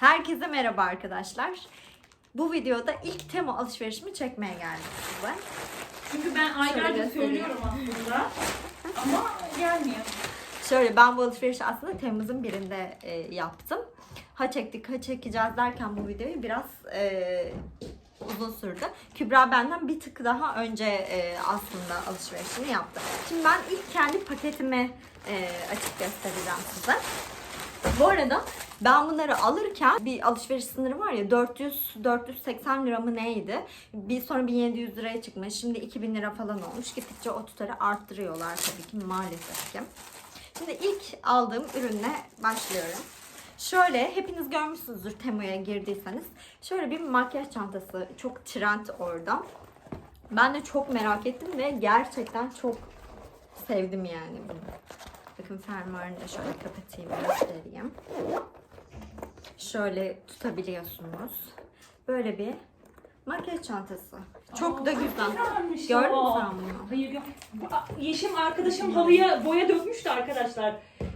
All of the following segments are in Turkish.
Herkese merhaba arkadaşlar. Bu videoda ilk Temo alışverişimi çekmeye geldim size. Çünkü ben göstereyim. söylüyorum aslında. Ama gelmiyor. Şöyle ben bu alışverişi aslında Temmuz'un birinde e, yaptım. Ha çektik ha çekeceğiz derken bu videoyu biraz e, uzun sürdü. Kübra benden bir tık daha önce e, aslında alışverişini yaptı. Şimdi ben ilk kendi paketimi e, açık göstereceğim size. Bu arada ben bunları alırken bir alışveriş sınırı var ya 400 480 lira mı neydi? Bir sonra 1700 liraya çıkmış. Şimdi 2000 lira falan olmuş. Gittikçe o tutarı arttırıyorlar tabii ki maalesef ki. Şimdi ilk aldığım ürünle başlıyorum. Şöyle hepiniz görmüşsünüzdür Temu'ya girdiyseniz. Şöyle bir makyaj çantası. Çok trend orada. Ben de çok merak ettim ve gerçekten çok sevdim yani bunu. Bakın fermuarını da şöyle kapatayım göstereyim. Şöyle tutabiliyorsunuz. Böyle bir makyaj çantası. Çok Aa, da güzel. güzelmiş Gördün mü ya. sen bunu? Hayır a- Yeşim arkadaşım halıya boya dökmüştü arkadaşlar.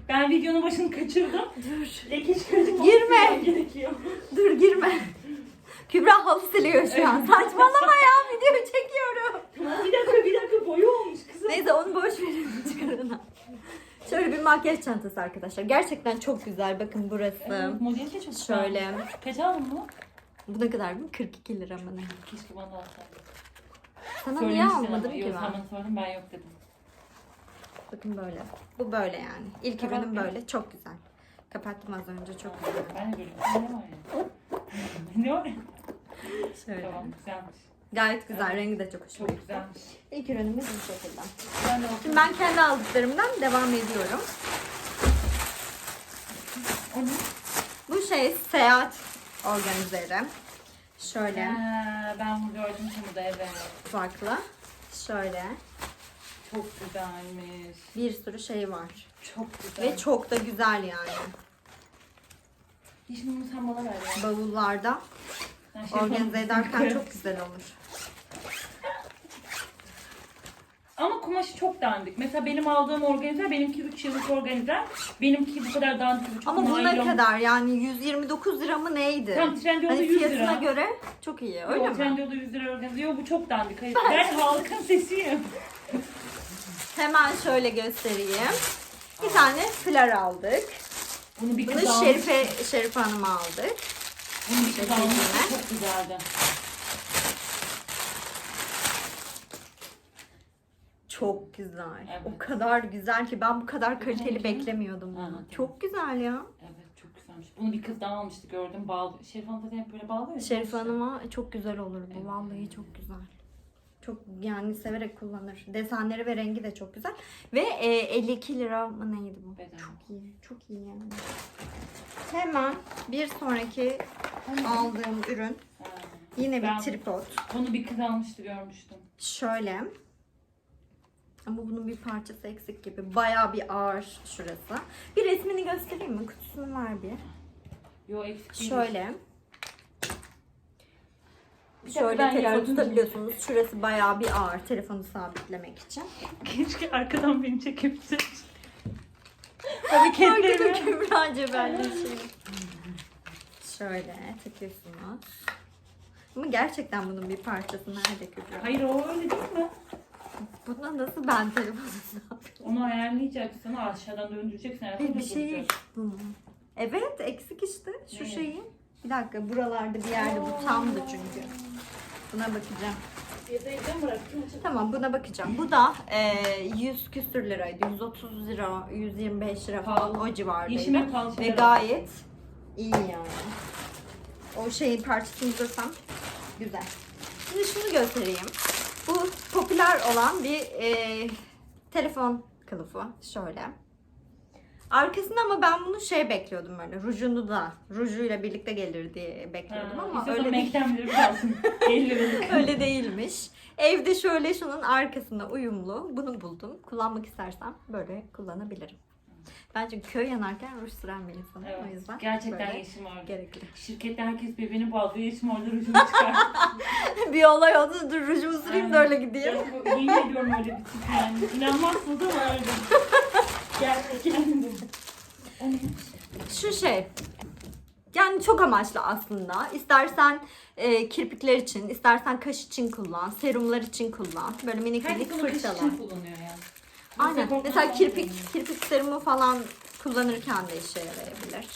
Ben videonun başını kaçırdım. Dur. Leke çıkaracak. Girme. gerekiyor. Dur girme. Kübra halı siliyor şu an. Saçmalama ya video çekiyorum. Bir dakika bir dakika boya olmuş kızım. Neyse onu boş verin çıkarın. Şöyle bir makyaj çantası arkadaşlar. Gerçekten çok güzel. Bakın burası. Evet, modeli de çok. Şöyle. Kaç aldın bunu? Bu ne kadar bu? 42 lira mı ne? Keşke bana da alsaydın. Sana niye almadım ama. ki Yok ben? sen bana sordun ben yok dedim. Bakın böyle. Bu böyle yani. İlk Kapat ürünüm bir. böyle. Çok güzel. Kapattım az önce. Çok güzel. Ben de böyle. Ne var ya? ne var ya? Şöyle. Tamam güzelmiş. Gayet güzel. Rengi de çok hoşuma Çok gitti. güzelmiş. İlk ürünümüz bu şekilde. Ben Şimdi ben kendi aldıklarımdan devam ediyorum. Bu şey seyahat organizeri. Şöyle Ha, ben bunu gördüm şimdi evet. farklı. Şöyle Çok güzelmiş. bir sürü şey var. Çok güzel. Ve çok da güzel yani. Hiç bunu sen bana ver ya. Bavullarda organize ederken çok güzel olur. Ama kumaşı çok dandik. Mesela benim aldığım organizer benimki 3 yıllık organizer. Benimki bu kadar dandik. Çok Ama bu ne naylon. kadar yani 129 lira mı neydi? Tam Trendyol'da Hani 100 fiyatına lira. göre çok iyi öyle Yok, mi? Trendyol'da 100 lira organizer. Yok bu çok dandik. Hayır. Ben halkın sesiyim. Hemen şöyle göstereyim. Bir tane flar aldık. Bunu bir Bunu kız almış. Şerife, Şerife Hanım'a aldık. Bunu bir kız almış. Şerife'ne. Çok güzeldi. Çok güzel. Evet. O kadar güzel ki ben bu kadar kaliteli Güzel. beklemiyordum Aha, bunu. Çok güzel ya. Evet çok güzelmiş. Bunu bir kız daha almıştı gördüm. Bağlı. Şerif Hanım zaten hep böyle bağlıyor. ya. Şerife Hanım'a çok güzel olur bu. Evet. Vallahi çok güzel. Çok yani severek kullanır. Desenleri ve rengi de çok güzel. Ve e, 52 lira mı neydi bu? Bedava. Çok iyi. Çok iyi yani. Hemen bir sonraki aldığım ürün yine bir Ben- tripod. Bunu bir kız almıştı görmüştüm. Şöyle. Ama bunun bir parçası eksik gibi. Bayağı bir ağır şurası. Bir resmini göstereyim mi? Kutusunu var bir. Yo eksik değil. Şöyle. Bir dakika, Şöyle ben telefon yardım tutabiliyorsunuz. Şurası bayağı bir ağır telefonu sabitlemek için. Keşke arkadan beni çekebilseydi. Tabii Arkada ketlerimi. Kübra cebelleşiyor. Şöyle takıyorsunuz. Ama gerçekten bunun bir parçası nerede Kübra? Hayır o öyle değil mi? Buna nasıl ben telefonu sabit? Onu ayarlayacaksın. Aşağıdan döndüreceksin. Ayakta bir şey duracaksın. bu mu? Evet eksik işte şu Ne? şeyi. Bir dakika buralarda bir yerde bu tamdı çünkü. Buna bakacağım. Tamam buna bakacağım. Bu da e, 100 küsür liraydı. 130 lira, 125 lira falan Pahalı. o civardaydı. Yeşime Ve gayet iyi yani. O şeyin parçasını dursam güzel. Şimdi şunu göstereyim. Bu popüler olan bir e, telefon kılıfı. Şöyle. Arkasında ama ben bunu şey bekliyordum böyle. Rujunu da, rujuyla birlikte gelir diye bekliyordum ama öyle değil. Mac'ten bile birazsın. 50 liralık. Öyle değilmiş. Evde şöyle şunun arkasında uyumlu. Bunu buldum. Kullanmak istersem böyle kullanabilirim. Ben çünkü köy yanarken ruj süren bir insanım. O Evet. yüzden Gerçekten böyle yeşim orada. gerekli. Şirkette herkes birbirini bağlıyor. Yeşim orada rujunu çıkar. bir olay oldu. Dur rujumu süreyim de öyle gideyim. Ya, Yemin ediyorum öyle bir tip yani. İnanmazsınız ama öyle. Gerçekten de. O? Şu şey. Yani çok amaçlı aslında. İstersen e, kirpikler için, istersen kaş için kullan, serumlar için kullan. Böyle minik Herkes minik onu kış fırçalar. için kullanıyor yani. Aynen. Mesela kirpik kirpik serumu falan kullanırken de işe yarayabilir.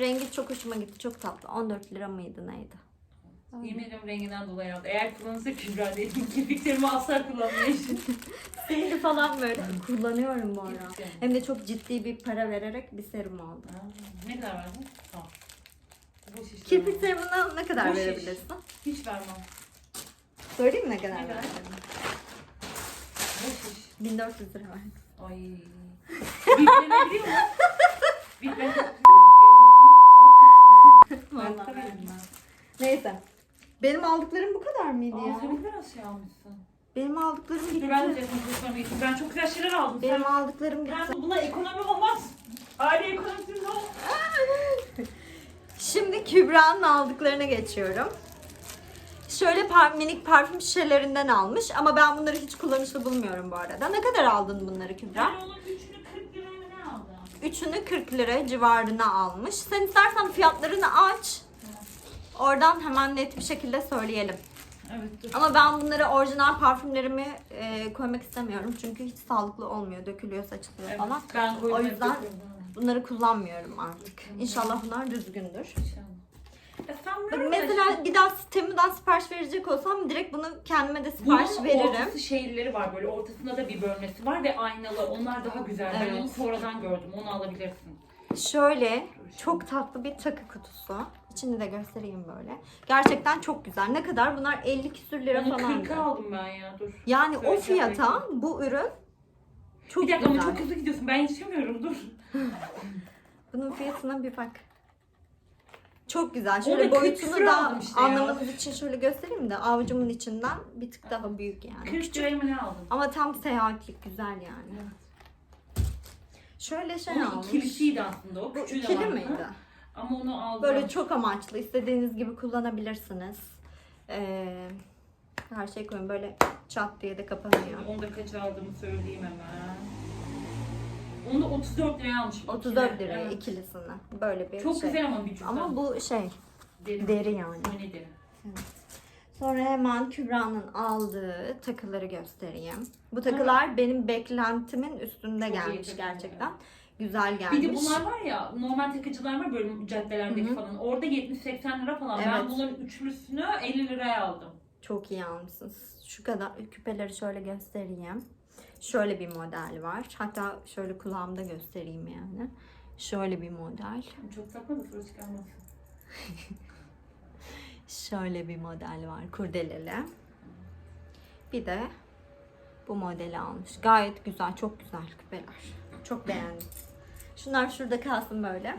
Rengi çok hoşuma gitti. Çok tatlı. 14 lira mıydı neydi? Yemin ediyorum renginden dolayı aldı. Eğer kullanırsa Kübra dedim. Kirpiklerimi asla kullanmayışım. Şimdi falan böyle kullanıyorum bu ara. Hem de çok ciddi bir para vererek bir serum aldım. ne kadar verdin? Tamam. Boş. Kirpik serumuna ne kadar Boş iş. verebilirsin? Hiç vermem. Söyleyeyim mi ne kadar Ne kadar? verdim? Boş iş. 1400 lira verdim. Ay. Biplenebiliyor mu? Vallahi Vallahi verdim. Neyse. Benim aldıklarım bu kadar mıydı Aa, ya? sen biraz şey almışsın. Benim aldıklarım Dur ben de gittim. Ben çok güzel şeyler aldım. Benim Sen, aldıklarım bitti. ben buna ekonomi olmaz. Aile ekonomisinde olmaz. Şimdi Kübra'nın aldıklarına geçiyorum. Şöyle par- minik parfüm şişelerinden almış ama ben bunları hiç kullanışlı bulmuyorum bu arada. Ne kadar aldın bunları Kübra? Ben onun üçünü 40 liraya aldım? Üçünü 40 lira civarına almış. Sen istersen fiyatlarını aç. Oradan hemen net bir şekilde söyleyelim. Evet dur. Ama ben bunları orijinal parfümlerimi e, koymak istemiyorum. Çünkü hiç sağlıklı olmuyor. Dökülüyor, saçılıyor Evet, falan. ben. O yüzden-. Bunları kullanmıyorum artık. İnşallah bunlar düzgündür. İnşallah. Böyle mesela bir daha Temu'dan sipariş verecek olsam direkt bunu kendime de sipariş Bunun veririm. ortası şeyleri var böyle ortasında da bir bölmesi var ve aynalı onlar daha güzel. Ben Evet. onu sonradan gördüm onu alabilirsin. Şöyle çok tatlı bir takı kutusu. İçini de göstereyim böyle. Gerçekten çok güzel. Ne kadar? Bunlar 50 küsür lira Onu falan. 40'a aldım ben ya dur. Yani o Söyleyeceğim fiyata bu ürün çok bir dakika güzel. ama çok hızlı gidiyorsun ben yetişemiyorum dur. Bunun fiyatına bir bak. Çok güzel. Şöyle 40 boyutunu da aldım işte ya. anlamanız için şöyle göstereyim de avucumun içinden bir tık daha büyük yani. 40 liraya mı ne aldım? Ama tam seyahatlik güzel yani. Şöyle şey Onun almış. ikilisiydi aslında o. Bu Küçüğü de ikili vardı. miydi? Ama onu aldım. Böyle çok amaçlı. istediğiniz gibi kullanabilirsiniz. Ee, her şey koyun böyle çat diye de kapanıyor. Onu da kaç aldığımı söyleyeyim hemen. Onu da 34 liraya almışım. 34 İkili. liraya Evet. ikilisini. Böyle bir Çok şey. güzel ama bir cüzdan. Ama bu şey deri. deri yani. Mini deri. Sonra hemen Kübra'nın aldığı takıları göstereyim. Bu takılar benim beklentimin üstünde Çok iyi gelmiş takılar. gerçekten. Güzel gelmiş. Bir de bunlar var ya normal takıcılar var böyle caddelerdeki Hı hı. falan. Orada 70-80 lira falan. Ben Evet. bunların üçlüsünü 50 liraya aldım. Çok iyi almışsınız. Şu kadar küpeleri şöyle göstereyim. Şöyle bir model var. Hatta şöyle kulağımda göstereyim yani. Şöyle bir model. Çok takma da çıkarmasın. Şöyle bir model var kurdeleli. Bir de bu modeli almış. Gayet güzel, çok güzel küpeler. Çok beğendim. Şunlar şurada kalsın böyle.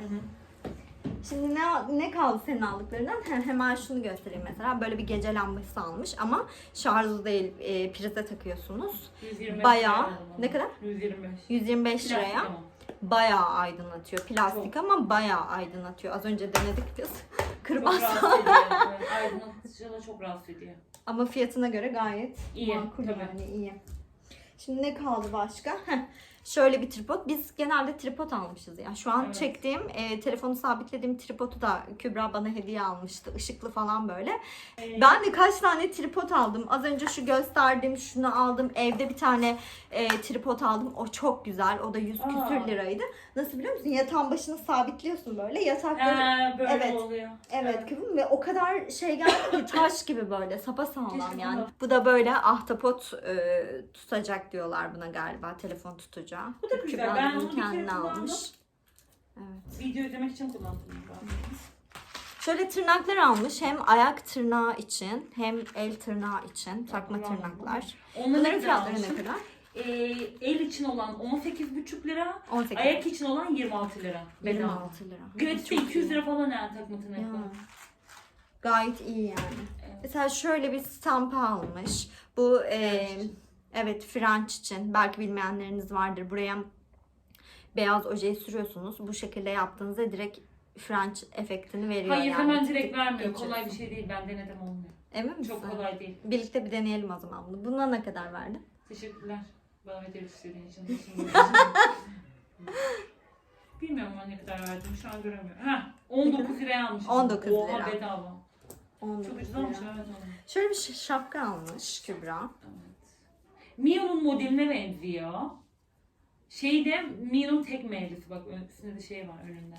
Şimdi ne ne kaldı senin aldıklarından? He- hemen şunu göstereyim mesela. Böyle bir gece lambası almış ama şarjlı değil, e, prize takıyorsunuz. 125 Bayağı- liraya aldım onu. ne kadar? 125. 125 Plastik liraya ama. bayağı aydınlatıyor. Plastik ama bayağı aydınlatıyor. Az önce denedik biz. Çok Kırmaz. rahatsız ediyor. Aydınlatıcı da çok rahatsız ediyor. Ama fiyatına göre gayet İyi, makul tabii. yani iyi. Şimdi ne kaldı başka? Heh, Şöyle bir tripod. Biz genelde tripod almışız ya. Şu an Evet. çektiğim, e, telefonu sabitlediğim tripodu da Kübra bana hediye almıştı. Işıklı falan böyle. Ee, Ben de kaç tane tripod aldım. Az önce şu gösterdim, şunu aldım. Evde bir tane e, tripod aldım. O çok güzel. O da 100 Aa. küsür liraydı. Nasıl biliyor musun? Yatağın başını sabitliyorsun böyle. Yatakları ee, böyle Evet. oluyor. Evet kıvım ve o kadar şey geldi ki taş gibi böyle sapasağlam yani. Bu da böyle ahtapot e, tutacak diyorlar buna galiba telefon tutacağı. Bu da güzel. Kübra Ben onu kendine almış. Evet. Video izlemek için kullandım. Şöyle tırnaklar almış hem ayak tırnağı için hem el tırnağı için takma tırnaklar. Onları Bunların ne kadar fiyatları ne kadar? Ee, el için olan 18,5 lira, 18. ayak için olan 26 lira. Bedava. 26 lira. Gratis'te Çok 200 iyi. lira falan yani takma tırnak Ya. falan. Gayet iyi yani. Evet. Mesela şöyle bir stampa almış. Bu e, evet French için. Belki bilmeyenleriniz vardır. Buraya beyaz ojeyi sürüyorsunuz. Bu şekilde yaptığınızda direkt French efektini veriyor. Hayır yani. hemen direkt vermiyor. geçiyorsun. Kolay bir şey değil. Ben denedim olmuyor. Emin misin? Çok kolay değil. Birlikte bir deneyelim o zaman bunu. Buna ne kadar verdin? Teşekkürler. Bana video istediğin için. Bilmiyorum ben ne kadar verdim. Şu an göremiyorum. Ha, 19 liraya almışım. 19 Oha lira. bedava. 19 Çok ucuz almış evet. Şöyle bir şapka almış Kübra. Evet. Mio'nun modeline benziyor. Şeyde Mio'nun tek meyvesi bak üstünde de şey var önünde.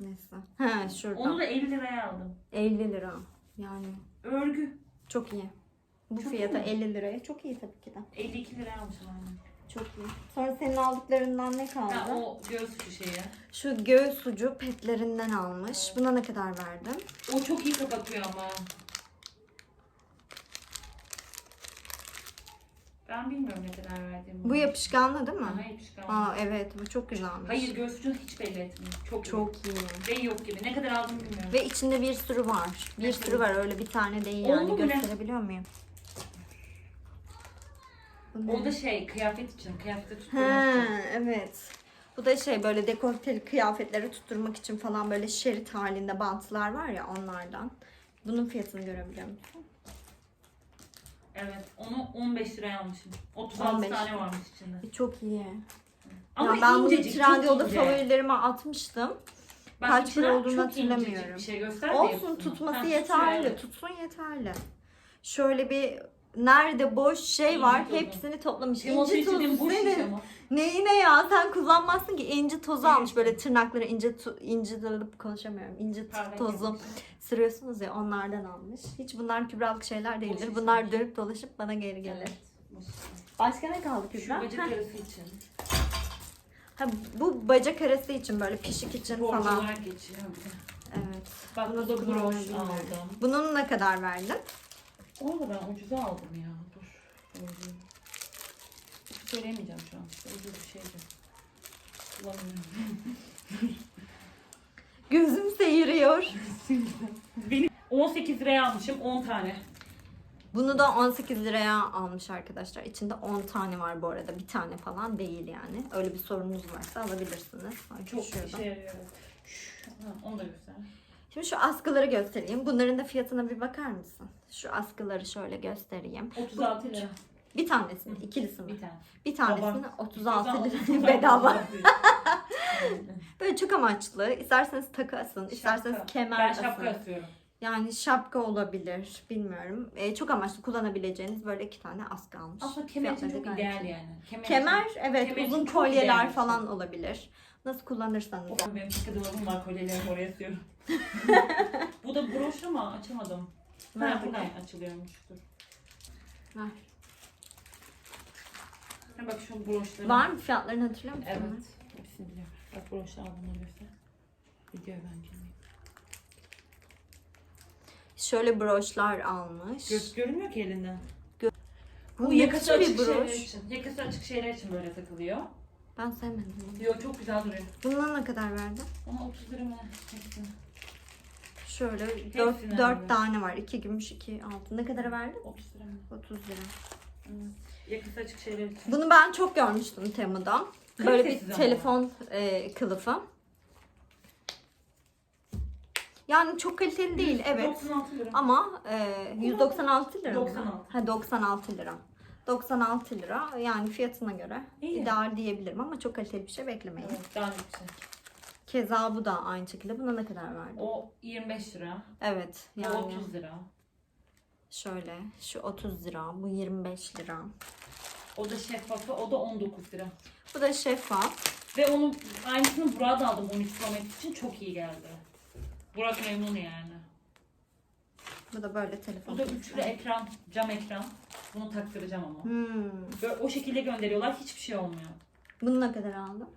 Neyse. He şurada. Onu da 50 liraya aldım. 50 lira. Yani Örgü. çok iyi. Bu Çok fiyata iyi. 50 liraya çok iyi tabii ki de. 52 liraya almışım aynen. Çok iyi. Sonra senin aldıklarından ne kaldı? Ha, o göğüs uçu şeyi. Şu göğüs ucu petlerinden almış. Buna ne kadar verdin? O çok iyi kapatıyor ama. Ben bilmiyorum ne kadar verdiğimi. Bu yapışkanlı değil mi? Aha, yapışkan. Aa evet bu çok güzelmiş. Hayır göğüs ucunu hiç belli etmiyor. Çok, Çok iyi. iyi. Ve yok gibi. Ne kadar aldım bilmiyorum. Ve içinde bir sürü var. Bir Ne sürü var öyle bir tane değil Oldu yani. mu ne? Gösterebiliyor muyum? Bu ne? O da şey kıyafet için. Kıyafete tutturmak He için. evet. Bu da şey böyle dekolteli kıyafetleri tutturmak için falan böyle şerit halinde bantlar var ya onlardan. Bunun fiyatını görebiliyor musun? Evet. Onu 15 liraya almışım. 36 15 tane varmış içinde. E, çok iyi. Ama ya ben bunu incecik, çok Trendyol'da favorilerime atmıştım. Bak kaç para olduğunu hatırlamıyorum. Bir şey Olsun tutması Ha, yeterli. şöyle. Tutsun yeterli. Şöyle bir nerede boş şey İnci var tozu. hepsini toplamış. İnci tozu şiş senin. Neyine ya sen kullanmazsın ki inci tozu Evet. almış böyle tırnakları ince tu, inci konuşamıyorum inci Pardon, tozu sürüyorsunuz ya onlardan almış. Hiç bunlar kübralık şeyler değildir. Boş Bunlar dönüp dolaşıp bana geri gelir. Evet. boş. Başka ne kaldı Şu Kübra? bacak Heh. arası için. Ha, bu bacak arası için böyle pişik için Borç falan. geçiyor. Evet. Bak Bunu bu da broş aldım. Bunun ne kadar verdin? Onu da ben ucuza aldım ya. Dur. Dur. Hiç söyleyemeyeceğim şu an. Ucuz bir şeydi. Bulamıyorum. Gözüm seyiriyor. Benim 18 liraya almışım 10 tane. Bunu da 18 liraya almış arkadaşlar. İçinde 10 tane var bu arada. Bir tane falan değil yani. Öyle bir sorunuz varsa alabilirsiniz. Ay, Çok şurada. işe yarıyor. Şu- Onu da göster. Şimdi şu askıları göstereyim. Bunların da fiyatına bir bakar mısın? Şu askıları şöyle göstereyim. 36 lira. Bir tanesini, ikilisini. Bir tane. Bir tanesini Abart. 36 36 lira bedava. Böyle çok amaçlı. İsterseniz takı asın, isterseniz Şapka. kemer Ben asın. şapka asıyorum. Yani şapka olabilir, bilmiyorum. Ee, çok amaçlı kullanabileceğiniz böyle iki tane askı almış. Aslında kemer için Fiyatları çok gayet ideal iyi. yani. Kemer, Kemer, evet Kemer için uzun çok kolyeler ideal. falan olabilir. Nasıl kullanırsanız. için. Benim takı dolabım var kolyelerimi oraya asıyorum. Bu da broş ama açamadım. Bakayım. buradan açılıyormuş. Dur. Ver. Ha, bak şu broşları. Var mı fiyatlarını hatırlıyor musun? Evet. Hepsini biliyorum. Bak broşlar bunları göster. Video ben. Şöyle broşlar almış. Göz görünmüyor ki elinden. Bu Bu ne yakası bir açık şeyler broş? için. Yakası açık şeyler için böyle takılıyor. Ben sevmedim bunu. Yo çok güzel duruyor. Bundan ne kadar verdin? Ona 30 lira mı? Şöyle Hepsini 4, aldım. 4 tane var. 2 gümüş, 2 altın. Ne kadar verdin? 30 lira mı? 30 lira. Evet. Yakası açık şeyler için. Bunu ben çok görmüştüm Temu'da. Böyle Kalitesiz bir ama. telefon e, kılıfı. Yani çok kaliteli değil evet. 96 lira. Ama e, 196 lira mı? 96. Ha 96 lira. 96 lira yani fiyatına göre İyi. ideal diyebilirim ama çok kaliteli bir şey beklemeyin. Evet, daha yüksek. Keza bu da aynı şekilde. Buna ne kadar verdin? O 25 lira. Evet yani 30 lira. şöyle şu 30 lira bu 25 lira. O da şeffafı, o da 19 lira. Bu da şeffaf. Ve onun aynısını Burak'a da aldım 13 Pro Max için çok iyi geldi. Burak memnun yani. Bu da böyle telefon. Bu da üçlü ekran, cam ekran. Bunu taktıracağım ama. Hmm. Böyle o şekilde gönderiyorlar hiçbir şey olmuyor. Bunu ne kadar aldın?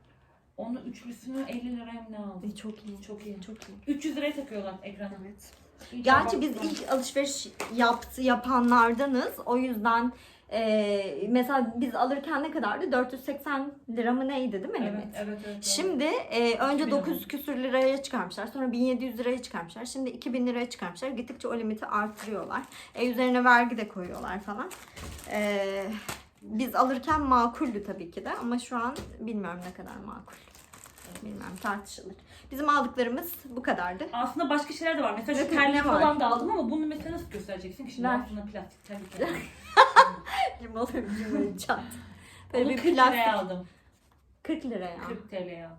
Onun üçlüsünü 50 liraya mı ne aldım? Ay, çok iyi. Çok iyi. Çok iyi. 300 liraya takıyorlar ekrana. Evet. İnşallah Gerçi biz ilk alışveriş yaptı yapanlardanız. O yüzden e, mesela biz alırken ne kadardı? 480 lira mı neydi değil mi Evet, limit? evet, evet. evet. Şimdi e, önce 2000 900 küsür liraya çıkarmışlar. Sonra 1700 liraya çıkarmışlar. Şimdi 2000 liraya çıkarmışlar. Gittikçe o limiti artırıyorlar. E, üzerine vergi de koyuyorlar falan. E, biz alırken makuldü tabii ki de ama şu an bilmiyorum ne kadar makul. Bilmiyorum tartışılır. Bizim aldıklarımız bu kadardı. Aslında başka şeyler de var. Mesela şu terlik falan da aldım ama bunu mesela nasıl göstereceksin ki? Şimdi Ver. aslında plastik terlik. yani. Limon böyle çat. Böyle Onu bir 40 liraya plastik. aldım. 40 liraya. 40 TL'ye aldım.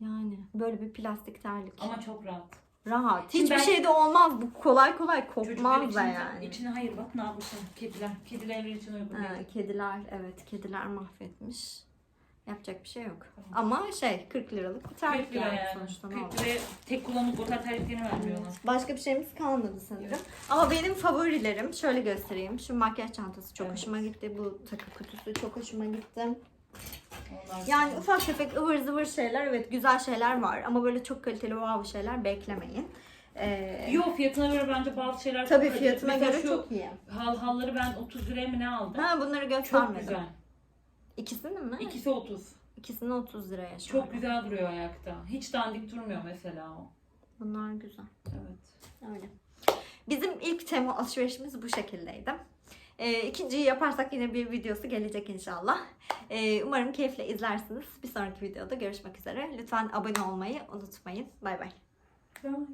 Yani böyle bir plastik terlik. Ama çok rahat. Rahat. Şimdi Hiçbir ben- şey de olmaz. Bu kolay kolay Çocuklar kopmaz da için, yani. içine hayır bak ne yapmışım. Kediler. Kediler için uygun Ha, değil. kediler evet kediler mahvetmiş. Yapacak bir şey yok. Ama şey 40 liralık bir terlik 40 lira yani, yani. sonuçta ne 40 olacak? liraya tek kullanımlık otel terliklerini vermiyorlar. Evet. Başka bir şeyimiz kalmadı sanırım. Ama benim favorilerim şöyle göstereyim. Şu makyaj çantası çok Evet. hoşuma gitti. Bu takı kutusu çok hoşuma gitti. Onlar Yani güzel. ufak tefek ıvır zıvır şeyler evet güzel şeyler var ama böyle çok kaliteli wow şeyler beklemeyin. Ee, Yo fiyatına göre bence bazı şeyler tabii çok fiyatına Mesela göre şu çok iyi. Hal halları ben 30 liraya mı ne aldım? Ha bunları çok göstermedim. güzel. İkisini mi? İkisi 30. İkisini 30 liraya şu an. Çok güzel duruyor ayakta. Hiç dandik durmuyor mesela o. Bunlar güzel. Evet. Öyle. Bizim ilk tema alışverişimiz bu şekildeydi. Ee, ikinciyi yaparsak yine bir videosu gelecek inşallah. Ee, umarım keyifle izlersiniz. Bir sonraki videoda görüşmek üzere. Lütfen abone olmayı unutmayın. Bay bay. Bye.